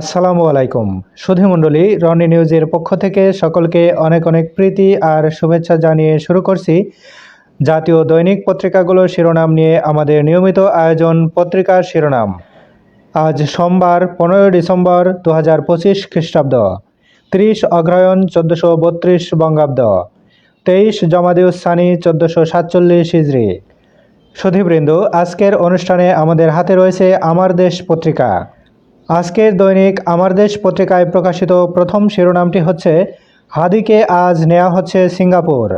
আসসালামু আলাইকুম। সুধীমণ্ডলী রনি নিউজের পক্ষ থেকে সকলকে অনেক অনেক প্রীতি আর শুভেচ্ছা জানিয়ে শুরু করছি। জাতীয় দৈনিক পত্রিকাগুলোর শিরোনাম নিয়ে আমাদের নিয়মিত আয়োজন পত্রিকার শিরোনাম। আজ সোমবার, পনেরোই ডিসেম্বর দু হাজার পঁচিশ খ্রিস্টাব্দ। ত্রিশ অগ্রহায়ণ চোদ্দোশো বত্রিশ বঙ্গাব্দ। তেইশ জমাদিউস সানি চোদ্দোশো সাতচল্লিশ হিজড়ি সুধীবৃন্দ, আজকের অনুষ্ঠানে আমাদের হাতে রয়েছে আমার দেশ পত্রিকা। আজকের দৈনিক আমার দেশ পত্রিকায় প্রকাশিত প্রথম শিরোনামটি হচ্ছে, হাদিকে আজ নেওয়া হচ্ছে সিঙ্গাপুর।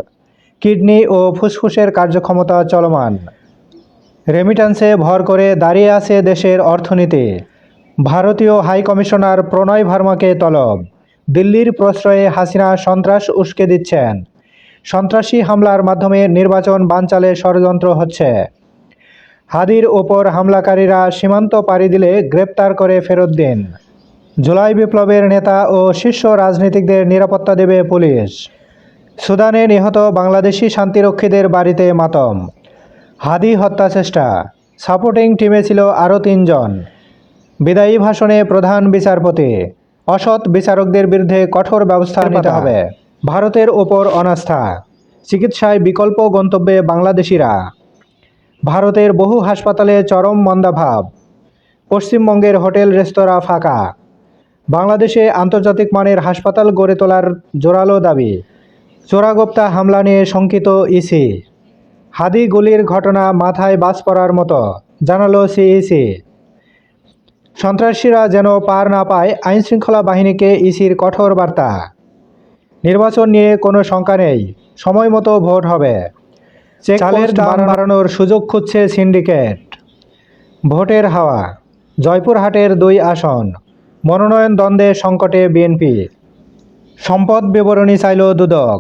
কিডনি ও ফুসফুসের কার্যক্ষমতা চলমান। রেমিটান্সে ভর করে দাঁড়িয়ে আছে দেশের অর্থনীতি। ভারতীয় হাই কমিশনার প্রণয় ভার্মাকে তলব। দিল্লির প্রশ্রয়ে হাসিনা সন্ত্রাস উস্কে দিচ্ছেন। সন্ত্রাসী হামলার মাধ্যমে নির্বাচন বানচালে ষড়যন্ত্র হচ্ছে। হাদির ওপর হামলাকারীরা সীমান্ত পাড়ি দিলে গ্রেপ্তার করে ফেরত দিন। জুলাই বিপ্লবের নেতা ও শীর্ষ রাজনীতিকদের নিরাপত্তা দেবে পুলিশ। সুদানে নিহত বাংলাদেশি শান্তিরক্ষীদের বাড়িতে মাতম। হাদি হত্যা চেষ্টা। সাপোর্টিং টিমে ছিল আরও তিনজন। বিদায়ী ভাষণে প্রধান বিচারপতি। অসৎ বিচারকদের বিরুদ্ধে কঠোর ব্যবস্থা নিতে হবে। ভারতের ওপর অনাস্থা। চিকিৎসায় বিকল্প গন্তব্যে বাংলাদেশিরা। ভারতের বহু হাসপাতালে চরম মন্দাভাব। পশ্চিমবঙ্গের হোটেল, রেস্তোরাঁ ফাঁকা। বাংলাদেশে আন্তর্জাতিক মানের হাসপাতাল গড়ে তোলার জোরালো দাবি। চোরাগোপ্তা হামলা নিয়ে শঙ্কিত ইসি। হাদি গুলির ঘটনা মাথায় বাস পড়ার মতো, জানালো সিইসি। সন্ত্রাসীরা যেন পার না পায় আইনশৃঙ্খলা বাহিনীকে ইসির কঠোর বার্তা। নির্বাচন নিয়ে কোনো শঙ্কা নেই, সময় মতো ভোট হবে। চালের দাম বাড়ানোর সুযোগ খুঁজছে সিন্ডিকেট। ভোটের হাওয়া জয়পুরহাটের দুই আসন মনোনয়ন দ্বন্দ্বে সংকটে বিএনপি। সম্পদ বিবরণী চাইল দুদক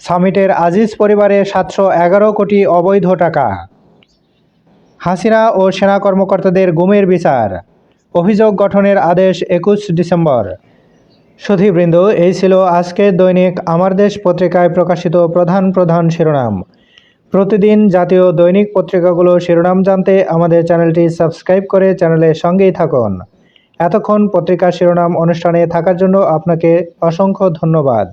সামিটের আজিজ পরিবারে সাতশো এগারো কোটি অবৈধ টাকা। হাসিনা ও সেনা কর্মকর্তাদের গুমের বিচার অভিযোগ গঠনের আদেশ একুশ ডিসেম্বর। সুধীবৃন্দ এই ছিল আজকের দৈনিক আমার দেশ পত্রিকায় প্রকাশিত প্রধান প্রধান শিরোনাম। প্রতিদিন জাতীয় দৈনিক পত্রিকাগুলো শিরোনাম জানতে আমাদের চ্যানেলটি সাবস্ক্রাইব করে চ্যানেলের সঙ্গেই থাকুন। এতক্ষণ পত্রিকা শিরোনাম অনুষ্ঠানে থাকার জন্য আপনাকে অসংখ্য ধন্যবাদ।